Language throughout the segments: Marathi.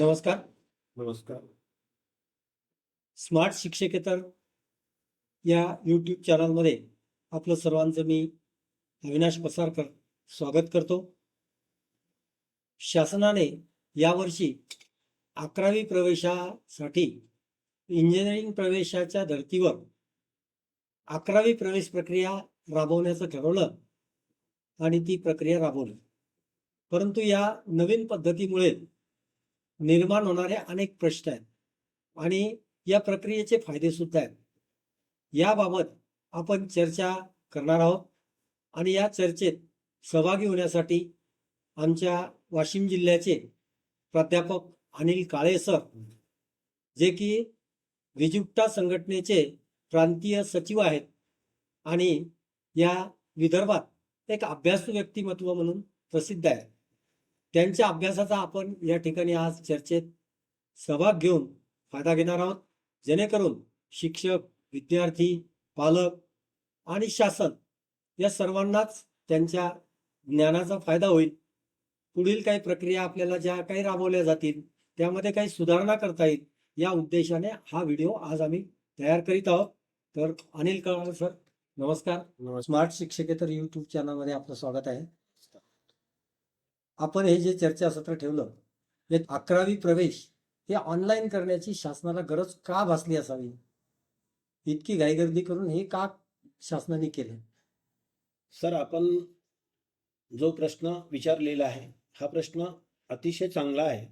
नमस्कार. नमस्कार. स्मार्ट शिक्षकेतर या यूट्यूब चॅनलमध्ये आपलं सर्वांचं मी अविनाश पसारकर स्वागत करतो. शासनाने यावर्षी अकरावी प्रवेशासाठी इंजिनिअरिंग प्रवेशाच्या धर्तीवर अकरावी प्रवेश प्रक्रिया राबवण्याचं ठरवलं आणि ती प्रक्रिया राबवली. परंतु या नवीन पद्धतीमुळे निर्माण होणारे अनेक प्रश्न आहेत. आणि या प्रक्रियेचे फायदे सुद्धा आहेत. याबाबत आपण चर्चा करणार आहोत. आणि या चर्चेत सहभागी होण्यासाठी आमच्या वाशिम जिल्ह्याचे प्राध्यापक अनिल काळे सर जे की विजुक्ता संघटनेचे प्रांतीय सचिव आहेत. आणि या विदर्भात एक अभ्यासू व्यक्तिमत्व म्हणून प्रसिद्ध आहे त्यांच्या अभ्यासाचा आपण या ठिकाणी आज चर्चेत सहभाग घेऊन फायदा घेणार आहोत. जेणेकरून शिक्षक विद्यार्थी पालक आणि शासन या सर्वांनाच त्यांच्या ज्ञानाचा फायदा होईल. पुढील काही प्रक्रिया आपल्याला ज्या काही राबवल्या जातील त्यामध्ये काही सुधारणा करता येईल या उद्देशाने हा व्हिडिओ आज आम्ही तयार करीत आहोत. तर अनिल कळाल सर नमस्कार. स्मार्ट शिक्षकेतर युट्यूब चॅनलमध्ये आपलं स्वागत आहे. आपण हे जे चर्चासत्र ठेवलं हे अकरावी प्रवेश हे ऑनलाईन करण्याची शासनाला गरज का भासली असावी? इतकी घाईगर्दी करून हे का शासनाने केलं? सर आपण जो प्रश्न विचारलेला आहे हा प्रश्न अतिशय चांगला आहे.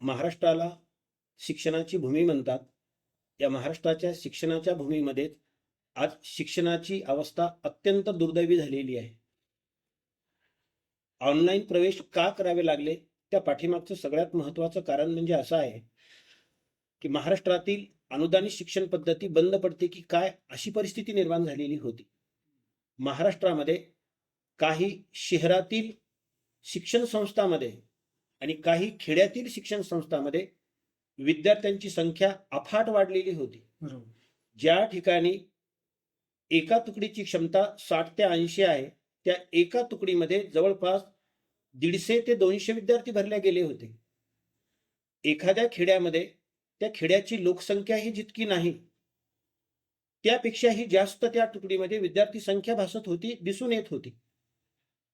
महाराष्ट्राला शिक्षणाची भूमी म्हणतात. या महाराष्ट्राच्या शिक्षणाच्या भूमीमध्ये आज शिक्षणाची अवस्था अत्यंत दुर्दैवी झालेली आहे. ऑनलाईन प्रवेश का करावे लागले? त्या पाठीमागचं सगळ्यात महत्वाचं कारण म्हणजे असं आहे की महाराष्ट्रातील अनुदानित शिक्षण पद्धती बंद पडते की काय अशी परिस्थिती निर्माण झालेली होती. महाराष्ट्रामध्ये काही शहरातील शिक्षण संस्थांमध्ये आणि काही खेड्यातील शिक्षण संस्थांमध्ये विद्यार्थ्यांची संख्या अफाट वाढलेली होती. ज्या ठिकाणी एका तुकडीची क्षमता साठ ते ऐंशी आहे त्या एका तुकडीमध्ये जवळपास दीडशे ते दोनशे विद्यार्थी भरले गेले होते. एखाद्या खेड्यामध्ये त्या खेड्याची लोकसंख्या ही जितकी नाही त्यापेक्षाही जास्त त्या तुकडीमध्ये विद्यार्थी संख्या भासत होती दिसून येत होती.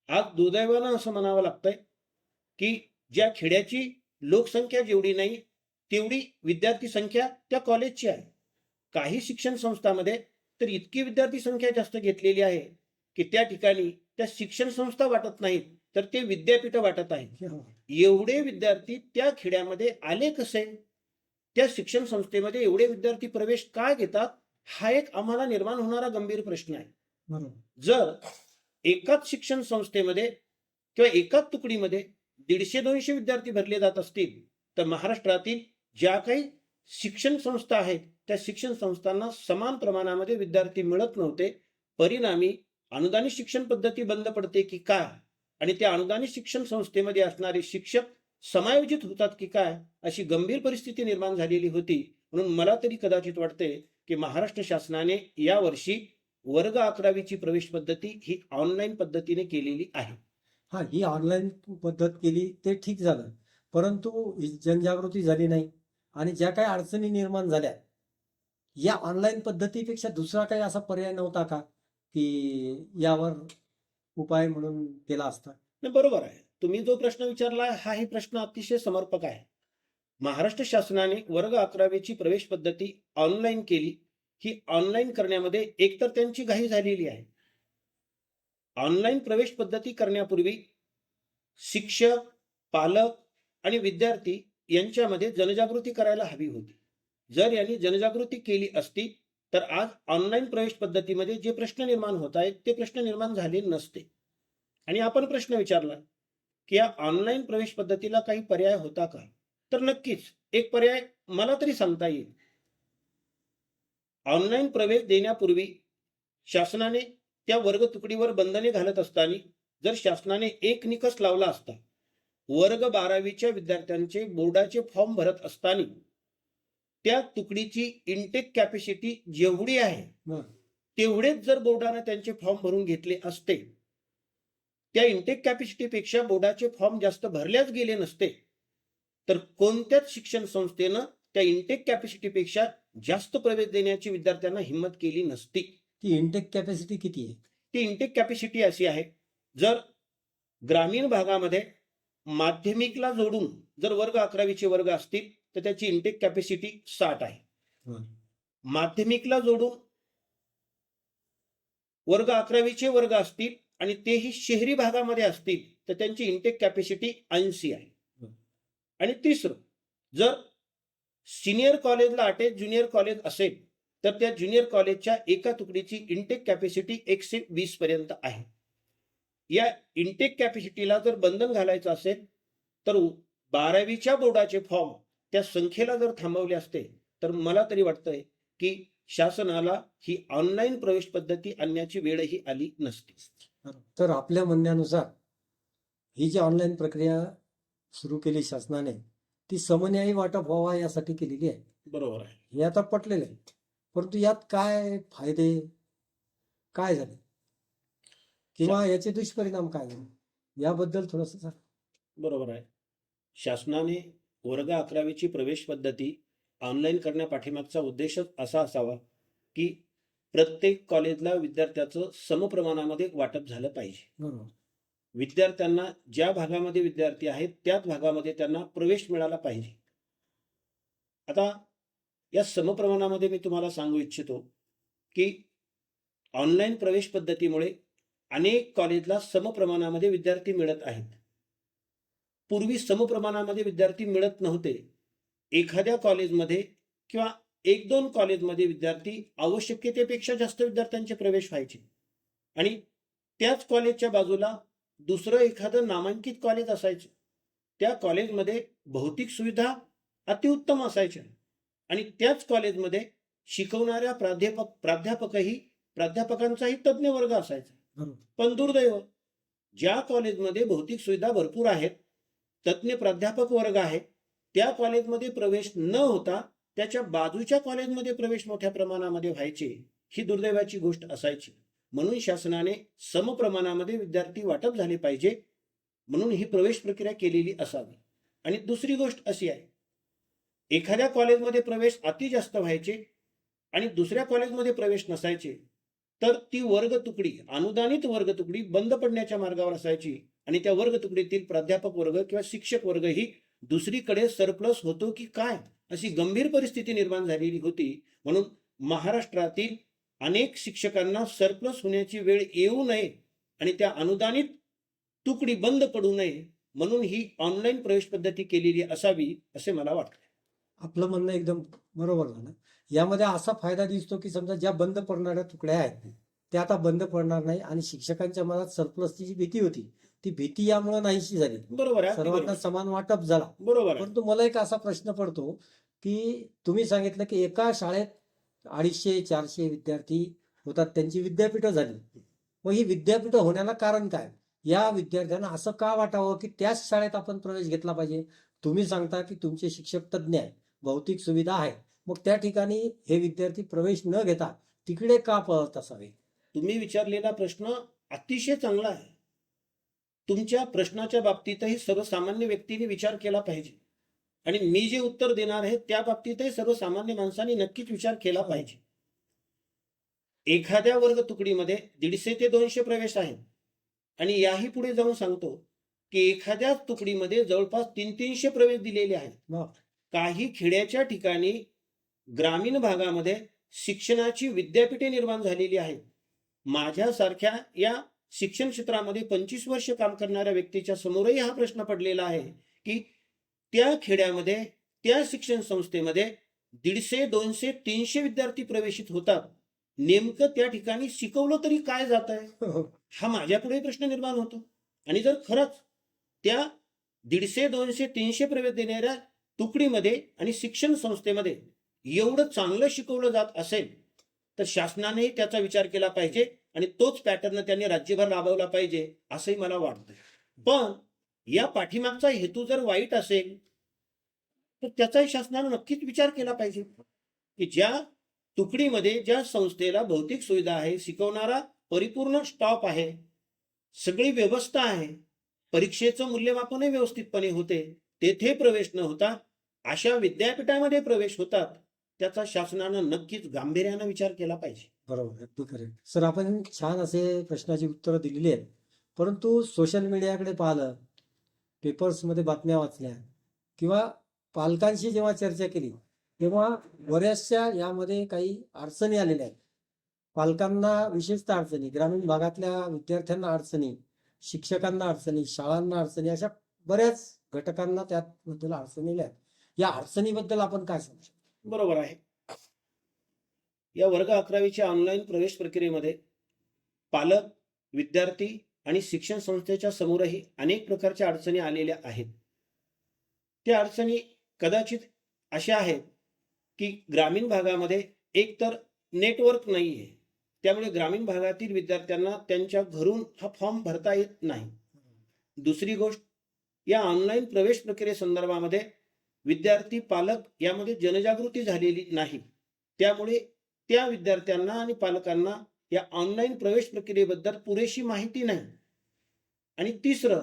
आज दुर्दैवानं असं म्हणावं लागतंय की ज्या खेड्याची लोकसंख्या जेवढी नाही तेवढी विद्यार्थी संख्या त्या कॉलेजची आहे. काही शिक्षण संस्थांमध्ये तर इतकी विद्यार्थी संख्या जास्त घेतलेली आहे की त्या ठिकाणी त्या शिक्षण संस्था वाटत नाहीत. तर ते विद्यापीठ वाटत आहेत. एवढे विद्यार्थी त्या खेड्यामध्ये आले कसे? त्या शिक्षण संस्थेमध्ये एवढे विद्यार्थी प्रवेश का घेतात? हा एक आम्हाला निर्माण होणारा गंभीर प्रश्न आहे. जर एकाच शिक्षण संस्थेमध्ये किंवा एकाच तुकडीमध्ये दीडशे दोनशे विद्यार्थी भरले जात असतील तर महाराष्ट्रातील ज्या काही शिक्षण संस्था आहेत त्या शिक्षण संस्थांना समान प्रमाणामध्ये विद्यार्थी मिळत नव्हते. परिणामी अनुदानित शिक्षण पद्धती बंद पडते की काय? आणि त्या अनुदानित शिक्षण संस्थेमध्ये असणारे शिक्षक समायोजित होतात की काय अशी गंभीर परिस्थिती निर्माण झालेली होती. म्हणून मला तरी कदाचित वाटते की महाराष्ट्र शासनाने यावर्षी वर्ग अकरावीची प्रवेश पद्धती ही ऑनलाईन पद्धतीने केलेली आहे. हा ही ऑनलाईन पद्धत केली ते ठीक झालं. परंतु ही जनजागृती झाली नाही आणि ज्या काही अडचणी निर्माण झाल्या या ऑनलाईन पद्धतीपेक्षा दुसरा काही असा पर्याय नव्हता का की यावर उपाय म्हणून केला असता. नाही, बरोबर आहे. तुम्ही जो प्रश्न विचारला हाही प्रश्न अतिशय समर्पक आहे. महाराष्ट्र शासनाने वर्ग अकरावीची प्रवेश पद्धती ऑनलाईन केली. ही ऑनलाईन करण्यामध्ये एकतर त्यांची घाई झालेली आहे. ऑनलाईन प्रवेश पद्धती करण्यापूर्वी शिक्षक पालक आणि विद्यार्थी यांच्यामध्ये जनजागृती करायला हवी होती. जर यांनी जनजागृती केली असती तर आज ऑनलाईन प्रवेश पद्धतीमध्ये जे प्रश्न निर्माण होत आहेत ते प्रश्न निर्माण झाले नसते. आणि आपण प्रश्न विचारला की या ऑनलाईन प्रवेश पद्धतीला काही पर्याय होता का? तर नक्कीच एक पर्याय मला तरी सांगता येईल. ऑनलाईन प्रवेश देण्यापूर्वी शासनाने त्या वर्ग तुकडीवर बंधने घालत असताना जर शासनाने एक निकष लावला असता वर्ग बारावीच्या विद्यार्थ्यांचे बोर्डाचे फॉर्म भरत असताना त्या तुकडीची इनटेक कॅपॅसिटी जेवढी आहे. तेवढेच जर बोर्डाने त्यांचे फॉर्म भरून घेतले असते त्या इनटेक कॅपॅसिटीपेक्षा बोर्डाचे फॉर्म जास्त भरल्याच गेले नसते तर कोणत्याच शिक्षण संस्थेनं त्या इंटेक कॅपॅसिटीपेक्षा जास्त प्रवेश देण्याची विद्यार्थ्यांना हिंमत केली नसती ती इंटेक कॅपॅसिटी किती आहे ती इंटेक कॅपॅसिटी अशी आहे जर ग्रामीण भागामध्ये माध्यमिकला जोडून जर वर्ग अकरावीचे वर्ग असतील तर त्याची इंटेक कॅपॅसिटी साठ आहे. माध्यमिकला जोडून वर्ग अकरावीचे वर्ग असतील आणि तेही शहरी भागामध्ये असतील तर त्यांची इंटेक कॅपॅसिटी ऐंशी आहे. आणि तिसरं जर सिनियर कॉलेजला अटॅच ज्युनियर कॉलेज असेल तर त्या ज्युनियर कॉलेजच्या एका तुकडीची इंटेक कॅपॅसिटी एकशे वीस पर्यंत आहे या इंटेक कॅपॅसिटीला जर बंधन घालायचं असेल तर बारावीच्या बोर्डाचे फॉर्म त्या संख्येला जर थांबवले असते तर मला तरी वाटतंय की शासनाला ही ऑनलाईन प्रवेश पद्धती आणण्याची वेळही आली नसती. तर आपल्या म्हणण्यानुसार ही जी ऑनलाईन प्रक्रिया सुरू केली शासनाने ती समन्यायी वाटप व्हावा यासाठी केलेली आहे. बरोबर आहे. हे आता पटलेलं आहे. परंतु यात काय फायदे काय झाले? किंवा याचे दुष्परिणाम काय झाले? याबद्दल थोडस बरोबर आहे. शासनाने वर्ग अकरावीची प्रवेश पद्धती ऑनलाईन करण्यापाठीमागचा उद्देशच असा असावा की प्रत्येक कॉलेजला विद्यार्थ्याचं समप्रमाणामध्ये वाटप झालं पाहिजे. बरोबर. विद्यार्थ्यांना ज्या भागामध्ये विद्यार्थी आहेत त्याच भागामध्ये त्यांना प्रवेश मिळाला पाहिजे. आता या समप्रमाणामध्ये मी तुम्हाला सांगू इच्छितो की ऑनलाईन प्रवेश पद्धतीमुळे अनेक कॉलेजला समप्रमाणामध्ये विद्यार्थी मिळत आहेत. पूर्वी समप्रमाणामध्ये विद्यार्थी मिळत नव्हते. एखाद्या कॉलेजमध्ये किंवा एक दोन कॉलेजमध्ये विद्यार्थी आवश्यकतेपेक्षा जास्त विद्यार्थ्यांचे प्रवेश व्हायचे. आणि त्याच कॉलेजच्या बाजूला दुसरं एखादं नामांकित कॉलेज असायचं. त्या कॉलेजमध्ये भौतिक सुविधा अतिउत्तम असायच्या. आणि त्याच कॉलेजमध्ये शिकवणाऱ्या प्राध्यापक प्राध्यापकही प्राध्यापकांचाही तज्ज्ञ वर्ग असायचा पण दुर्दैव ज्या कॉलेजमध्ये भौतिक सुविधा भरपूर आहेत तज्ज्ञ प्राध्यापक वर्ग आहे. त्या कॉलेजमध्ये प्रवेश न होता त्याच्या बाजूच्या कॉलेजमध्ये प्रवेश मोठ्या प्रमाणामध्ये व्हायचे ही दुर्दैवाची गोष्ट असायची. म्हणून शासनाने समप्रमाणामध्ये विद्यार्थी वाटप झाले पाहिजे म्हणून ही प्रवेश प्रक्रिया केलेली असावी. आणि दुसरी गोष्ट अशी आहे एखाद्या कॉलेजमध्ये प्रवेश अति जास्त व्हायचे आणि दुसऱ्या कॉलेजमध्ये प्रवेश नसायचे तर ती वर्ग तुकडी अनुदानित वर्ग तुकडी बंद पडण्याच्या मार्गावर असायची. आणि त्या वर्ग तुकडीतील प्राध्यापक वर्ग किंवा शिक्षक वर्ग ही दुसरीकडे सरप्लस होतो की काय? अशी गंभीर परिस्थिती निर्माण झालेली होती. म्हणून महाराष्ट्रातील अनेक शिक्षकांना सरप्लस होण्याची वेळ येऊ नये आणि त्या अनुदानित तुकडी बंद पडू नये म्हणून ही ऑनलाईन प्रवेश पद्धती केलेली असावी असे मला वाटते आपलं म्हणणं एकदम बरोबर झालं. यामध्ये असा फायदा दिसतो की समजा ज्या बंद पडणाऱ्या तुकड्या आहेत त्या आता बंद पडणार नाही आणि शिक्षकांच्या मनात सरप्लसची जी भीती होती ती भीती यामुळे नाहीशी झाली. बरोबर आहे सर्वांना. समान वाटप झाला. बरोबर परंतु मला एक असा प्रश्न पडतो की तुम्ही सांगितलं की एका शाळेत अडीचशे चारशे विद्यार्थी होतात त्यांची विद्यापीठं झाली. मग ही विद्यापीठं होण्याला कारण काय? या विद्यार्थ्यांना असं का वाटावं की त्याच शाळेत आपण प्रवेश घेतला पाहिजे? तुम्ही सांगता की तुमचे शिक्षक तज्ज्ञ आहे भौतिक सुविधा आहे मग त्या ठिकाणी हे विद्यार्थी प्रवेश न घेता तिकडे का पळत असावे? तुम्ही विचारलेला प्रश्न अतिशय चांगला आहे. तुमच्या प्रश्नाच्या बाबतीतही सर्वसामान्य व्यक्तीने विचार केला पाहिजे. आणि मी जे उत्तर देणार आहे त्या बाबतीतही सर्वसामान्य माणसाने नक्कीच विचार केला पाहिजे. एखाद्या वर्ग तुकडीमध्ये दीडशे ते दोनशे प्रवेश आहेत. आणि याही पुढे जाऊन सांगतो की एखाद्या तुकडीमध्ये जवळपास तीन तीनशे प्रवेश दिलेले आहेत. काही खेड्याच्या ठिकाणी ग्रामीण भागामध्ये शिक्षणाची विद्यापीठे निर्माण झालेली आहेत. माझ्यासारख्या या शिक्षण क्षेत्रामध्ये पंचवीस वर्ष काम करणाऱ्या व्यक्तीच्या समोरही हा प्रश्न पडलेला आहे की त्या खेड्यामध्ये त्या शिक्षण संस्थेमध्ये दीडशे दोनशे तीनशे विद्यार्थी प्रवेशित होतात. नेमकं त्या ठिकाणी शिकवलं तरी काय जात आहे हा माझ्यापुढे प्रश्न निर्माण होतो. आणि जर खरंच त्या दीडशे दोनशे तीनशे प्रवेश देणाऱ्या तुकडीमध्ये आणि शिक्षण संस्थेमध्ये एवढं चांगलं शिकवलं जात असेल तर शासनानेही त्याचा विचार केला पाहिजे. आणि तोच पॅटर्न त्यांनी राज्यभर राबवला पाहिजे असंही मला वाटतं पण या पाठीमागचा हेतू जर वाईट असेल तर त्याचाही शासनानं नक्कीच विचार केला पाहिजे. की ज्या तुकडीमध्ये ज्या संस्थेला भौतिक सुविधा आहे शिकवणारा परिपूर्ण स्टॉप आहे सगळी व्यवस्था आहे परीक्षेचं मूल्यमापनही व्यवस्थितपणे होते तेथे प्रवेश न होता अशा विद्यापीठामध्ये प्रवेश होतात त्याचा शासनानं नक्कीच गांभीर्यानं विचार केला पाहिजे. बरोबर अगदी करेक्ट सर आपण छान असे प्रश्नाची उत्तरं दिलेली आहेत. परंतु सोशल मीडियाकडे पाहिलं पेपर्समध्ये बातम्या वाचल्या किंवा पालकांशी जेव्हा चर्चा केली तेव्हा बऱ्याचशा यामध्ये काही अडचणी आलेल्या आहेत. पालकांना विशेषतः अडचणी ग्रामीण भागातल्या विद्यार्थ्यांना अडचणी शिक्षकांना अडचणी शाळांना अडचणी अशा बऱ्याच घटकांना त्याबद्दल अडचणी आल्या आहेत. या अडचणीबद्दल आपण काय सांगू शकतो? बरोबर आहे. या वर्ग अकरावीच्या ऑनलाईन प्रवेश प्रक्रियेमध्ये पालक विद्यार्थी आणि शिक्षण संस्थेच्या समोरही अनेक प्रकारच्या अडचणी आलेल्या आहेत. त्या अडचणी कदाचित अशा आहेत की ग्रामीण भागामध्ये एकतर नेटवर्क नाही आहे त्यामुळे ग्रामीण भागातील विद्यार्थ्यांना त्यांच्या घरून हा फॉर्म भरता येत नाही. दुसरी गोष्ट या ऑनलाईन प्रवेश प्रक्रियेसंदर्भामध्ये विद्यार्थी पालक यामध्ये जनजागृती झालेली नाही. त्यामुळे त्या विद्यार्थ्यांना आणि पालकांना या ऑनलाईन प्रवेश प्रक्रियेबद्दल पुरेशी माहिती नाही. आणि तिसरं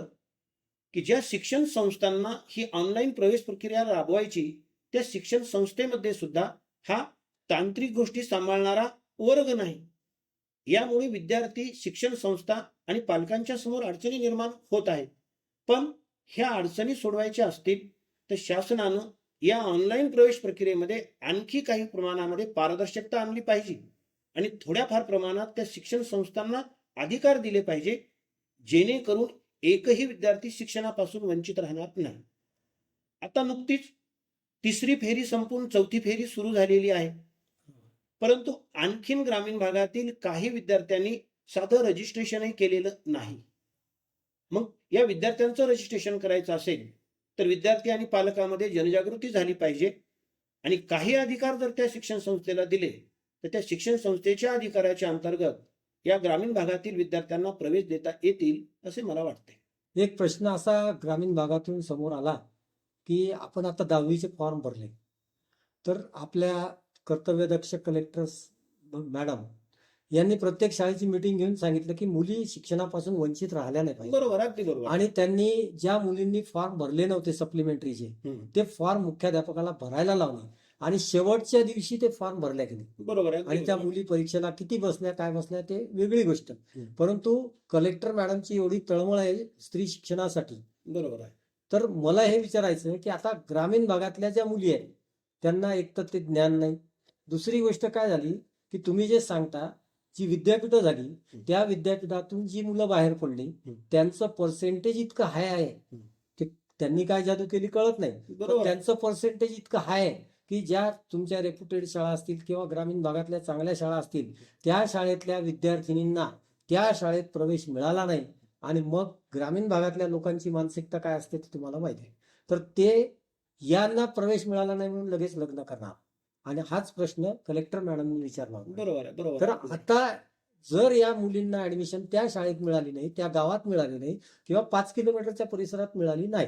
की ज्या शिक्षण संस्थांना ही ऑनलाईन प्रवेश प्रक्रिया राबवायची त्या शिक्षण संस्थेमध्ये सुद्धा हा तांत्रिक गोष्टी सांभाळणारा वर्ग नाही. यामुळे विद्यार्थी शिक्षण संस्था आणि पालकांच्या समोर अडचणी निर्माण होत आहेत. पण ह्या अडचणी सोडवायच्या असतील तर शासनानं या ऑनलाईन प्रवेश प्रक्रियेमध्ये आणखी काही प्रमाणामध्ये पारदर्शकता आणली पाहिजे. आणि थोड्याफार प्रमाणात त्या शिक्षण संस्थांना अधिकार दिले पाहिजे जेणेकरून एकही विद्यार्थी शिक्षणापासून वंचित राहणार नाही. आता नुकतीच तिसरी फेरी संपून चौथी फेरी सुरू झालेली आहे. परंतु आणखीन ग्रामीण भागातील काही विद्यार्थ्यांनी साधं रजिस्ट्रेशनही केलेलं नाही. मग या विद्यार्थ्यांचं रजिस्ट्रेशन करायचं असेल तर विद्यार्थी आणि पालकामध्ये जनजागृती झाली पाहिजे. आणि काही अधिकार जर त्या शिक्षण संस्थेला दिले तर त्या शिक्षण संस्थेच्या अधिकाराच्या अंतर्गत या ग्रामीण भागातील विद्यार्थ्यांना प्रवेश देता येतील असे मला वाटते. एक प्रश्न असा ग्रामीण भागातून समोर आला की आपण आता दहावीचे फॉर्म भरले. तर आपल्या कर्तव्यदक्ष कलेक्टर मॅडम यांनी प्रत्येक शाळेची मिटिंग घेऊन सांगितलं की मुली शिक्षणापासून वंचित राहिल्या नाही पाहिजे. बरोबर अगदी बरोबर. आणि त्यांनी ज्या मुलींनी फॉर्म भरले नव्हते सप्लिमेंटरीचे. ते फॉर्म मुख्याध्यापकाला भरायला लावले. आणि शेवटच्या दिवशी ते फॉर्म भरल्या गेले बरोबर आणि त्या. मुली परीक्षेला किती बसल्या काय बसल्या ते वेगळी गोष्ट. परंतु कलेक्टर मॅडमची एवढी तळमळ आहे स्त्री शिक्षणासाठी. बरोबर आहे. तर मला हे विचारायचं की आता ग्रामीण भागातल्या ज्या मुली आहेत त्यांना एक तर ते ज्ञान नाही. दुसरी गोष्ट काय झाली की तुम्ही जे सांगता जी विद्यापीठं झाली त्या विद्यापीठातून जी मुलं बाहेर पडली त्यांचं पर्सेंटेज इतकं हाय आहे की त्यांनी काय जादू केली कळत नाही. त्यांचं पर्सेंटेज इतकं हाय आहे की ज्या तुमच्या रेप्युटेड शाळा असतील किंवा ग्रामीण भागातल्या चांगल्या शाळा असतील त्या शाळेतल्या विद्यार्थिनींना त्या शाळेत प्रवेश मिळाला नाही. आणि मग ग्रामीण भागातल्या लोकांची मानसिकता काय असते ते तुम्हाला माहिती आहे. तर ते यांना प्रवेश मिळाला नाही म्हणून लगेच लग्न करणार. आणि हाच प्रश्न कलेक्टर मॅडमनी विचारला होता. बरोबर आहे बरोबर तर. आता जर या मुलींना ऍडमिशन त्या शाळेत मिळाली नाही त्या गावात मिळाली नाही किंवा पाच किलोमीटरच्या परिसरात मिळाली नाही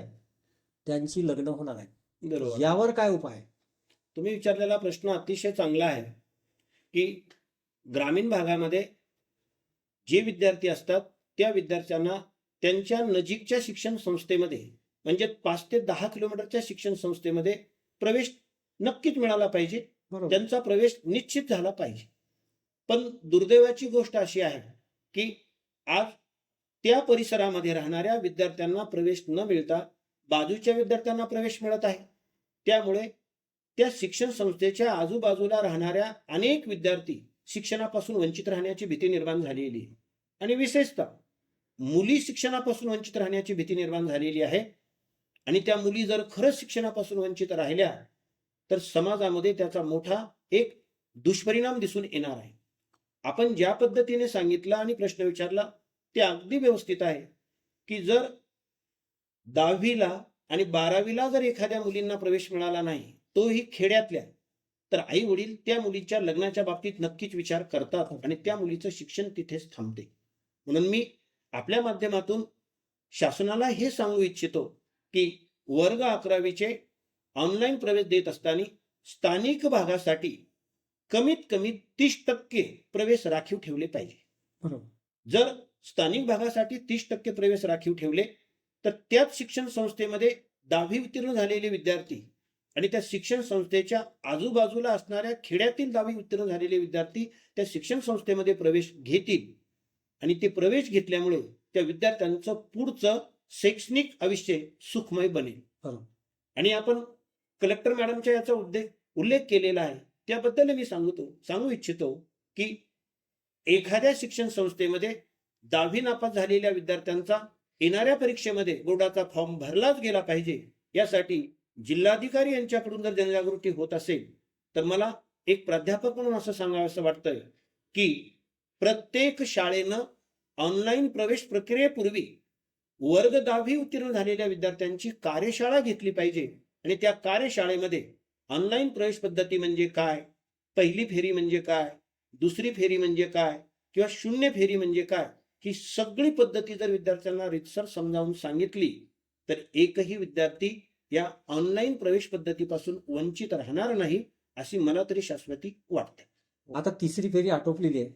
त्यांची लग्न होणार आहे बरोबर यावर काय उपाय? तुम्ही विचारलेला प्रश्न अतिशय चांगला आहे की ग्रामीण भागामध्ये जे विद्यार्थी असतात त्या विद्यार्थ्यांना त्यांच्या नजीकच्या शिक्षण संस्थेमध्ये म्हणजे पाच ते दहा किलोमीटरच्या शिक्षण संस्थेमध्ये प्रवेश नक्कीच मिळाला पाहिजे. त्यांचा प्रवेश निश्चित झाला पाहिजे. पण दुर्दैवाची गोष्ट अशी आहे की आज त्या परिसरामध्ये राहणाऱ्या विद्यार्थ्यांना प्रवेश न मिळता बाजूच्या विद्यार्थ्यांना प्रवेश मिळत आहे. त्यामुळे त्या शिक्षण संस्थेच्या आजूबाजूला राहणाऱ्या अनेक विद्यार्थी शिक्षणापासून वंचित राहण्याची भीती निर्माण झालेली आहे. आणि विशेषतः मुली शिक्षणापासून वंचित राहण्याची भीती निर्माण झालेली आहे. आणि त्या मुली जर खरंच शिक्षणापासून वंचित राहिल्या तर समाजामध्ये त्याचा मोठा एक दुष्परिणाम दिसून येणार आहे. आपण ज्या पद्धतीने सांगितलं आणि प्रश्न विचारला ते अगदी व्यवस्थित आहे की जर दहावीला आणि बारावीला जर एखाद्या मुलींना प्रवेश मिळाला नाही तोही खेड्यातल्या तर आई वडील त्या मुलीच्या लग्नाच्या बाबतीत नक्कीच विचार करतात आणि त्या मुलीचं शिक्षण तिथेच थांबते. म्हणून मी आपल्या माध्यमातून शासनाला हे सांगू इच्छितो की वर्ग अकरावीचे ऑनलाईन प्रवेश देत असताना स्थानिक भागासाठी कमीत कमी तीस टक्के प्रवेश राखीव ठेवले पाहिजे. बरोबर. जर स्थानिक भागासाठी तीस टक्के प्रवेश राखीव ठेवले तर त्याच शिक्षण संस्थेमध्ये दहावी उत्तीर्ण झालेले विद्यार्थी आणि त्या शिक्षण संस्थेच्या आजूबाजूला असणाऱ्या खेड्यातील दहावी उत्तीर्ण झालेले विद्यार्थी त्या शिक्षण संस्थेमध्ये प्रवेश घेतील. आणि ते प्रवेश घेतल्यामुळे त्या विद्यार्थ्यांचं पुढचं शैक्षणिक आयुष्य सुखमय बनेल. आणि आपण कलेक्टर मॅडमच्या याचा उद्देश उल्लेख केलेला आहे. त्याबद्दल मी सांगतो सांगू इच्छितो की एखाद्या शिक्षण संस्थेमध्ये दहावी नापास झालेल्या विद्यार्थ्यांचा येणाऱ्या परीक्षेमध्ये बोर्डाचा फॉर्म भरलाच गेला पाहिजे यासाठी जिल्हाधिकारी यांच्याकडून जर जनजागृती होत असेल तर मला एक प्राध्यापक म्हणून असं सांगावं वाटतंय की प्रत्येक शाळेनं ऑनलाईन प्रवेश प्रक्रियेपूर्वी वर्ग दहावी उत्तीर्ण झालेल्या विद्यार्थ्यांची कार्यशाळा घेतली पाहिजे. आणि त्या कार्यशाळेमध्ये ऑनलाईन प्रवेश पद्धती म्हणजे काय? पहिली फेरी म्हणजे काय? दुसरी फेरी म्हणजे काय? किंवा शून्य फेरी म्हणजे काय? ही सगळी पद्धती जर विद्यार्थ्यांना रितसर समजावून सांगितली तर एकही विद्यार्थी या ऑनलाईन प्रवेश पद्धतीपासून वंचित राहणार नाही अशी मला तरी शाश्वती वाटते. आता तिसरी फेरी आटोपलेली आहे.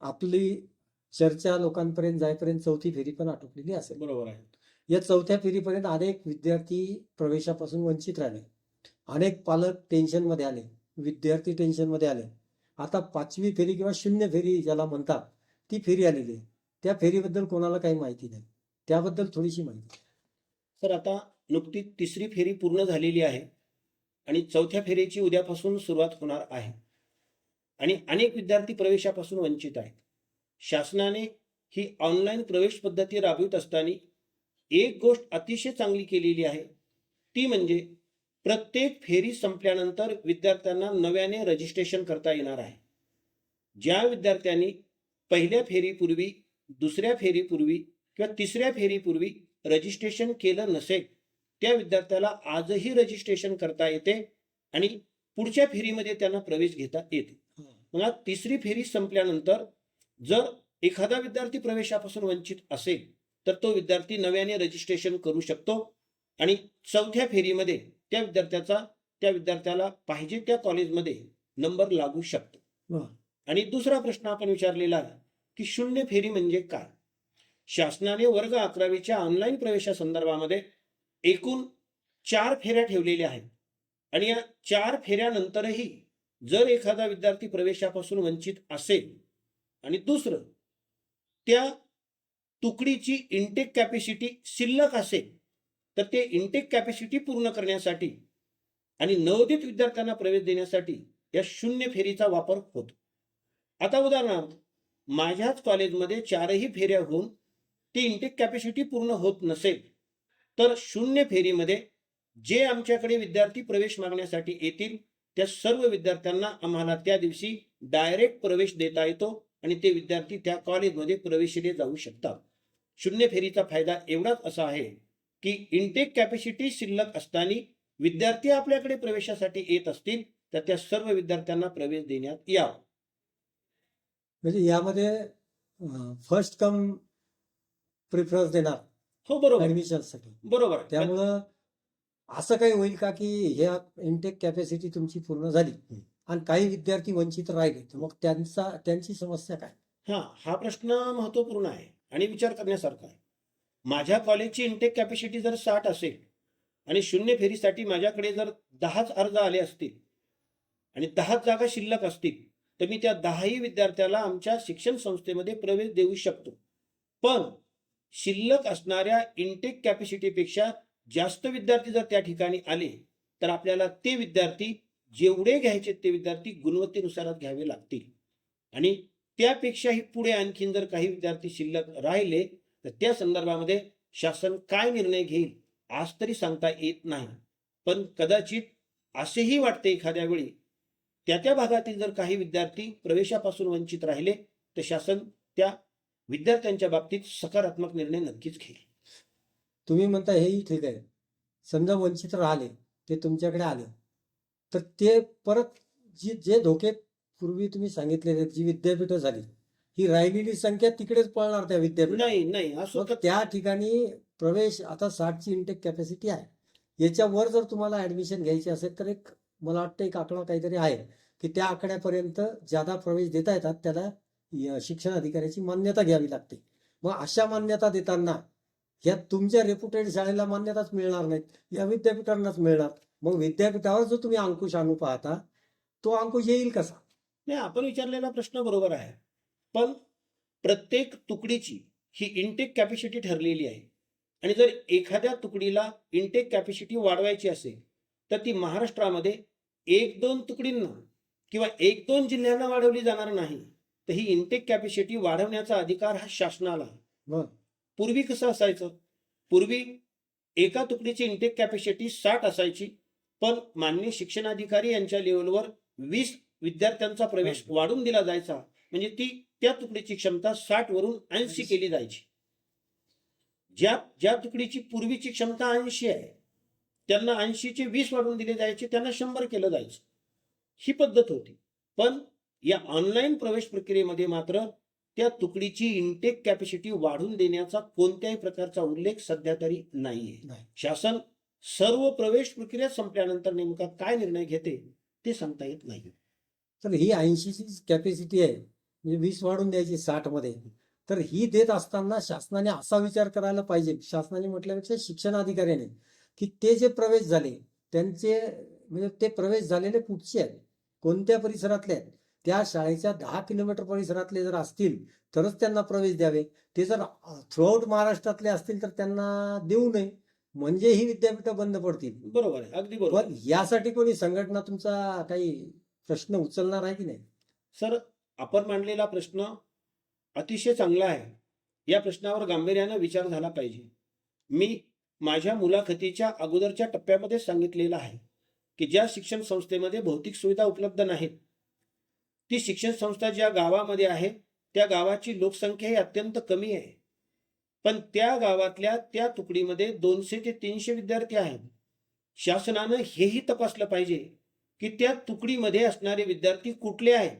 आपली चर्चा लोकांपर्यंत जाईपर्यंत चौथी फेरी पण आटोपलेली असेल. बरोबर आहे. या चौथ्या फेरीपर्यंत अनेक विद्यार्थी प्रवेशापासून वंचित राहिले. अनेक पालक टेन्शनमध्ये आले. विद्यार्थी टेन्शनमध्ये आले. आता पाचवी फेरी किंवा शून्य फेरी ज्याला म्हणतात ती फेरी आलेली आहे. त्या फेरीबद्दल कोणाला काही माहिती नाही. त्याबद्दल थोडीशी माहिती. सर आता नुकतीच तिसरी फेरी पूर्ण झालेली आहे आणि चौथ्या फेरीची उद्यापासून सुरुवात होणार आहे. आणि अनेक विद्यार्थी प्रवेशापासून वंचित आहेत. शासनाने ही ऑनलाईन प्रवेश पद्धती राबवित असताना एक गोष्ट अतिशय चांगली केलेली आहे. ती म्हणजे प्रत्येक फेरी संपल्यानंतर विद्यार्थ्यांना नव्याने रजिस्ट्रेशन करता येणार आहे. ज्या विद्यार्थ्यांनी पहिल्या फेरीपूर्वी दुसऱ्या फेरीपूर्वी किंवा तिसऱ्या फेरीपूर्वी रजिस्ट्रेशन केलं नसेल त्या विद्यार्थ्याला आजही रजिस्ट्रेशन करता येते आणि पुढच्या फेरीमध्ये त्यांना प्रवेश घेता येते. मग तिसरी फेरी संपल्यानंतर जर एखादा विद्यार्थी प्रवेशापासून वंचित असेल तर तो विद्यार्थी नव्याने रजिस्ट्रेशन करू शकतो. आणि चौथ्या फेरीमध्ये त्या विद्यार्थ्याचा त्या विद्यार्थ्याला पाहिजे त्या कॉलेजमध्ये नंबर लागू शकतो. आणि दुसरा प्रश्न आपण विचारलेला की शून्य फेरी म्हणजे काय? शासनाने वर्ग अकरावीच्या ऑनलाईन प्रवेशासंदर्भामध्ये एकूण चार फेऱ्या ठेवलेल्या आहेत. आणि या चार फेऱ्यानंतरही जर एखादा विद्यार्थी प्रवेशापासून वंचित असेल आणि दुसरं त्या तुकडीची इंटेक कॅपॅसिटी शिल्लक असेल तर ते इंटेक कॅपॅसिटी पूर्ण करण्यासाठी आणि नवोदित विद्यार्थ्यांना प्रवेश देण्यासाठी या शून्य फेरीचा वापर होतो. आता उदाहरणार्थ माझ्याच कॉलेजमध्ये चारही फेऱ्या होऊन ती इंटेक कॅपॅसिटी पूर्ण होत नसेल तर शून्य फेरीमध्ये जे आमच्याकडे विद्यार्थी प्रवेश मागण्यासाठी येतील त्या सर्व विद्यार्थ्यांना आम्हाला त्या दिवशी डायरेक्ट प्रवेश देता येतो आणि ते विद्यार्थी त्या कॉलेजमध्ये प्रवेशले जाऊ शकतात. शून्य फेरीचा फायदा एवढाच असा आहे की इंटेक कॅपॅसिटी शिल्लक असताना विद्यार्थी आपल्याकडे प्रवेशासाठी येत असतील तर त्या सर्व विद्यार्थ्यांना प्रवेश देण्यात यावा. म्हणजे यामध्ये फर्स्ट कम प्रिफरन्स देणार. हो बरोबर. ऍडमिशनसाठी बरोबर. आहे. त्यामुळं असं काही होईल का की ह्या इंटेक कॅपॅसिटी तुमची पूर्ण झाली. आणि काही विद्यार्थी वंचित राहिले तर मग त्यांचा त्यांची समस्या काय? हा हा प्रश्न महत्त्वपूर्ण आहे. आणि विचार करण्यासारखा. आहे माझ्या कॉलेजची इंटेक कॅपॅसिटी जर साठ असेल आणि शून्य फेरीसाठी माझ्याकडे जर दहाच अर्ज आले असतील आणि दहाच जागा शिल्लक असतील तर मी त्या दहाही विद्यार्थ्याला आमच्या शिक्षण संस्थेमध्ये प्रवेश देऊ शकतो. पण शिल्लक असणाऱ्या इंटेक कॅपॅसिटीपेक्षा जास्त विद्यार्थी जर त्या ठिकाणी आले तर आपल्याला ते विद्यार्थी जेवढे घ्यायचे ते विद्यार्थी गुणवत्तेनुसारच घ्यावे लागतील. आणि त्यापेक्षाही पुढे आणखीन जर काही विद्यार्थी शिल्लक राहिले तर त्या संदर्भामध्ये शासन काय निर्णय घेईल आज तरी सांगता येत नाही. पण कदाचित असेही वाटते एखाद्या वेळी त्या त्या भागातील जर काही विद्यार्थी प्रवेशापासून वंचित राहिले तर शासन त्या विद्यार्थ्यांच्या बाबतीत सकारात्मक निर्णय नक्कीच घेईल. तुम्ही म्हणता हेही ठीक आहे. समजा वंचित राहिले ते तुमच्याकडे आले. तर ते परत जी जे धोके पूर्वी तुम्ही सांगितलेले जी विद्यापीठं झाली ही राहिलेली संख्या तिकडेच पळणार त्या विद्यापीठ नाही नाही असं त्या ठिकाणी प्रवेश आता साठची इंटेक कॅपॅसिटी आहे. याच्यावर जर तुम्हाला ऍडमिशन घ्यायची असेल तर एक मला वाटतं एक आकडा काहीतरी आहे की त्या आकड्यापर्यंत ज्यादा प्रवेश देता येतात त्याला य- शिक्षण अधिकाऱ्याची मान्यता घ्यावी लागते. मग अशा मान्यता देताना ह्या तुमच्या रेप्युटेड शाळेला मान्यताच मिळणार नाही या विद्यापीठांनाच मिळणार. मग विद्यापीठावर जो तुम्ही अंकुश आणू पाहता तो अंकुश येईल कसा? नाही आपण विचारलेला प्रश्न बरोबर आहे. पण प्रत्येक तुकडीची ही इनटेक कॅपॅसिटी ठरलेली आहे. आणि जर एखाद्या तुकडीला इनटेक कॅपॅसिटी वाढवायची असेल तर ती महाराष्ट्रामध्ये एक दोन तुकडींना किंवा एक दोन जिल्ह्यांना वाढवली जाणार नाही. तर ही इनटेक कॅपॅसिटी वाढवण्याचा अधिकार हा शासनाला आहे. पूर्वी कसं असायचं? पूर्वी एका तुकडीची इनटेक कॅपॅसिटी साठ असायची पण मान्य शिक्षणाधिकारी यांच्या लेवलवर वीस विद्यार्थ्यांचा प्रवेश वाढून दिला जायचा. म्हणजे ती त्या तुकडीची क्षमता साठ वरून ऐंशी केली जायची. ज्या ज्या तुकडीची पूर्वीची क्षमता ऐंशी आहे त्यांना ऐंशीचे वीस वाढवून दिले जायचे त्यांना शंभर केलं जायचं. ही पद्धत होती. पण या ऑनलाईन प्रवेश प्रक्रियेमध्ये मात्र त्या तुकडीची इनटेक कॅपॅसिटी वाढून देण्याचा कोणत्याही प्रकारचा उल्लेख सध्या तरी नाहीये. नाही. शासन सर्व प्रवेश प्रक्रिया संपल्यानंतर नेमका काय निर्णय घेते ते सांगता येत नाही. तर ही ऐंशीची कॅपॅसिटी आहे. म्हणजे वीस वाढून द्यायची साठमध्ये. तर ही देत असताना शासनाने असा विचार करायला पाहिजे. शासनाने म्हटल्यापेक्षा शिक्षण अधिकाऱ्याने की ते जे प्रवेश झाले त्यांचे म्हणजे ते प्रवेश झालेले कुठचे आहेत. कोणत्या परिसरातले आहेत? त्या शाळेच्या दहा किलोमीटर परिसरातले जर असतील तरच त्यांना प्रवेश द्यावे. ते जर थ्रूआउट महाराष्ट्रातले असतील तर त्यांना देऊ नये. म्हणजे ही विद्यापीठं बंद पडतील. बरोबर आहे. अगदी बरोबर. यासाठी कोणी संघटना तुमचा काही प्रश्न उचलणार आहे की नाही? सर आपण मांडलेला प्रश्न अतिशय चांगला आहे. या प्रश्नावर गांभीर्यानं विचार झाला पाहिजे. मी माझ्या मुलाखतीच्या अगोदरच्या टप्प्यामध्ये सांगितलेलं आहे की ज्या शिक्षण संस्थेमध्ये भौतिक सुविधा उपलब्ध नाहीत ती शिक्षण संस्था ज्या गावामध्ये आहे त्या गावाची लोकसंख्या ही अत्यंत कमी आहे. पण त्या गावातल्या त्या तुकडीमध्ये दोनशे ते तीनशे विद्यार्थी आहेत. शासनानं हेही तपासलं पाहिजे की त्या तुकडीमध्ये असणारे विद्यार्थी कुठले आहेत?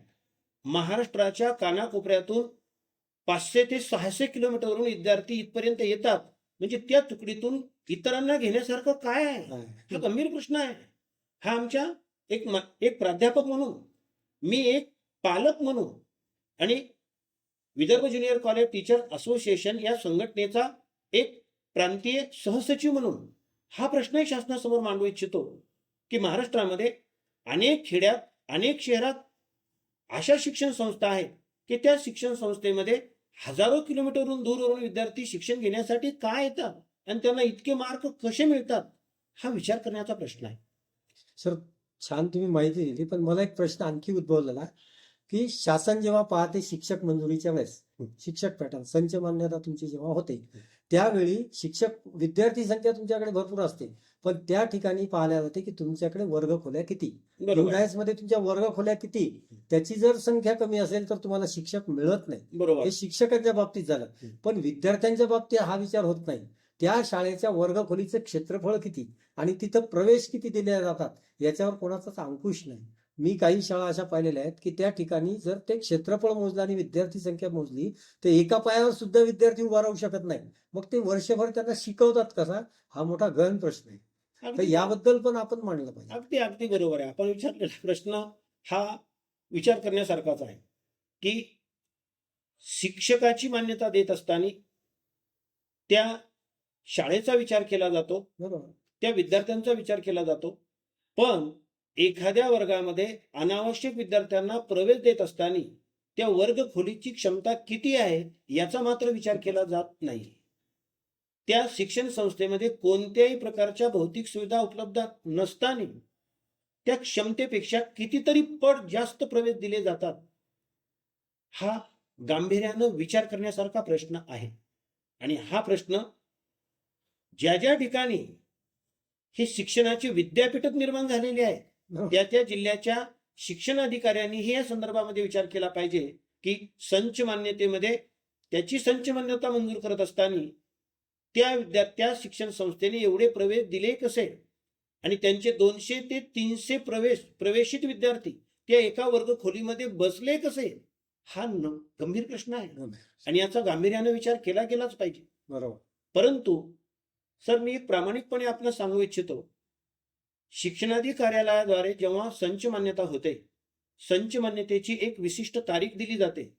महाराष्ट्राच्या कानाकोपऱ्यातून पाचशे ते सहाशे किलोमीटरवरून विद्यार्थी इथपर्यंत येतात. म्हणजे त्या तुकडीतून इतरांना घेण्यासारखं काय आहे? हा. गंभीर प्रश्न आहे. हा आमच्या एक एक प्राध्यापक म्हणून मी एक पालक म्हणून आणि Vidarbha junior college teacher association या संघटनेचा एक प्रांतीय सहसचिव म्हणून हा प्रश्नही शासनासमोर मांडू इच्छितो की महाराष्ट्रामध्ये अनेक खेड्यात अनेक शहरात अशा शिक्षण संस्था आहेत की त्या शिक्षण संस्थेमध्ये हजारो किलोमीटरहून दूरवरून विद्यार्थी शिक्षण घेण्यासाठी का येतात आणि त्यांना इतके मार्क कसे मिळतात हा विचार करण्याचा प्रश्न आहे. सर छान तुम्ही माहिती दिली पण मला एक प्रश्न आणखी उद्भवलेला की शासन जेव्हा पाहते शिक्षक मंजुरीच्या वेळेस शिक्षक पॅटर्न संच मान्यता तुमची जेव्हा होते त्यावेळी शिक्षक विद्यार्थी संख्या तुमच्याकडे भरपूर असते. पण त्या ठिकाणी पाहिल्या जाते की तुमच्याकडे वर्ग खोल्या किती. मध्ये तुमच्या वर्ग खोल्या किती? त्याची जर संख्या कमी असेल तर तुम्हाला शिक्षक मिळत नाही. हे शिक्षकांच्या बाबतीत झालं. पण विद्यार्थ्यांच्या बाबतीत हा विचार होत नाही. त्या शाळेच्या वर्ग खोलीचे क्षेत्रफळ किती? आणि तिथं प्रवेश किती दिले जातात? याच्यावर कोणाचाच अंकुश नाही. मी काही शाळा अशा पाहिलेल्या आहेत की त्या ठिकाणी जर ते क्षेत्रफळ मोजलं आणि विद्यार्थी संख्या मोजली तर एका पायावर सुद्धा विद्यार्थी उभा राहू शकत नाही. मग ते वर्षभर त्यांना शिकवतात कसा? हा मोठा गहन प्रश्न आहे. तर याबद्दल पण आपण मांडलं पाहिजे. अगदी अगदी बरोबर आहे. आपण विचारलेला प्रश्न हा विचार करण्यासारखाच आहे की शिक्षकाची मान्यता देत असताना त्या शाळेचा विचार केला जातो बरोबर. त्या विद्यार्थ्यांचा विचार केला जातो. पण एखाद्या वर्गामध्ये अनावश्यक विद्यार्थ्यांना प्रवेश देत असताना त्या वर्ग खोलीची क्षमता किती आहे याचा मात्र विचार केला जात नाही. त्या शिक्षण संस्थेमध्ये कोणत्याही प्रकारच्या भौतिक सुविधा उपलब्ध नसताना त्या क्षमतेपेक्षा कितीतरी पट जास्त प्रवेश दिले जातात हा गांभीर्यानं विचार करण्यासारखा प्रश्न आहे. आणि हा प्रश्न ज्या ज्या ठिकाणी हे शिक्षणाची विद्यापीठच निर्माण झालेली आहे त्या त्या जिल्ह्याच्या शिक्षण अधिकाऱ्यांनीही या संदर्भामध्ये विचार केला पाहिजे की संच मान्यतेमध्ये त्याची संच मान्यता मंजूर करत असताना त्या विद्या त्या शिक्षण संस्थेने एवढे प्रवेश दिले कसे? आणि त्यांचे दोनशे ते तीनशे प्रवेश प्रवेशित विद्यार्थी त्या एका वर्ग खोलीमध्ये बसले कसे? हा न- गंभीर प्रश्न आहे. आणि याचा गांभीर्याने विचार केला गेलाच पाहिजे. बरोबर. परंतु सर मी प्रामाणिकपणे आपल्याला सांगू इच्छितो शिक्षणाधिकार्यालयाद्वारे जेव्हा संच मान्यता होते संच मान्यतेची एक विशिष्ट तारीख दिली जाते.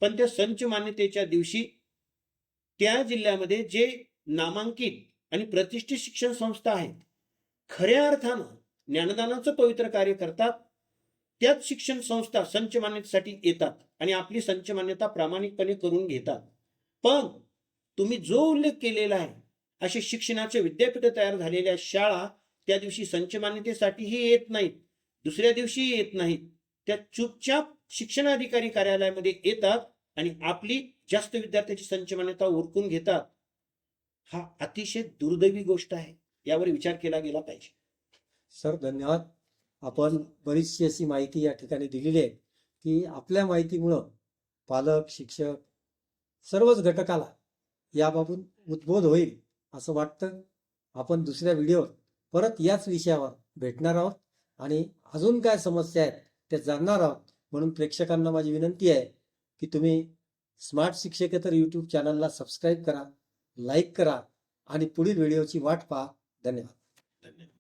पण त्या संच मान्यतेच्या दिवशी त्या जिल्ह्यामध्ये जे नामांकित आणि प्रतिष्ठित शिक्षण संस्था आहेत खऱ्या अर्थानं ज्ञानदानाचं पवित्र कार्य करतात त्याच शिक्षण संस्था संच मान्यतेसाठी येतात आणि आपली संच मान्यता प्रामाणिकपणे करून घेतात. पण तुम्ही जो उल्लेख केलेला आहे असे शिक्षणाचे विद्यापीठ तयार झालेल्या शाळा त्या दिवशी संच मान्यतेसाठीही येत नाहीत. दुसऱ्या दिवशी येत नाहीत. त्या चुपचाप शिक्षणाधिकारी कार्यालयामध्ये येतात आणि आपली जास्त विद्यार्थ्याची संच मान्यता उरकून घेतात. हा अतिशय दुर्दैवी गोष्ट आहे. यावर विचार केला गेला पाहिजे. सर धन्यवाद. आपण बरीचशी अशी माहिती या ठिकाणी दिलेली आहे की आपल्या माहितीमुळं पालक शिक्षक सर्वच घटकाला याबाबत उद्बोध होईल असं वाटतं. आपण दुसऱ्या व्हिडिओवर परत याच विषयावर भेटणार आहोत आणि अजून काय समस्या आहेत त्या जाणणार आहोत. म्हणून प्रेक्षकांना माझी विनंती आहे की तुम्ही स्मार्ट शिक्षकेतर यूट्यूब चॅनलला सबस्क्राईब करा लाईक करा आणि पुढील व्हिडिओची वाट पहा. धन्यवाद. धन्यवाद.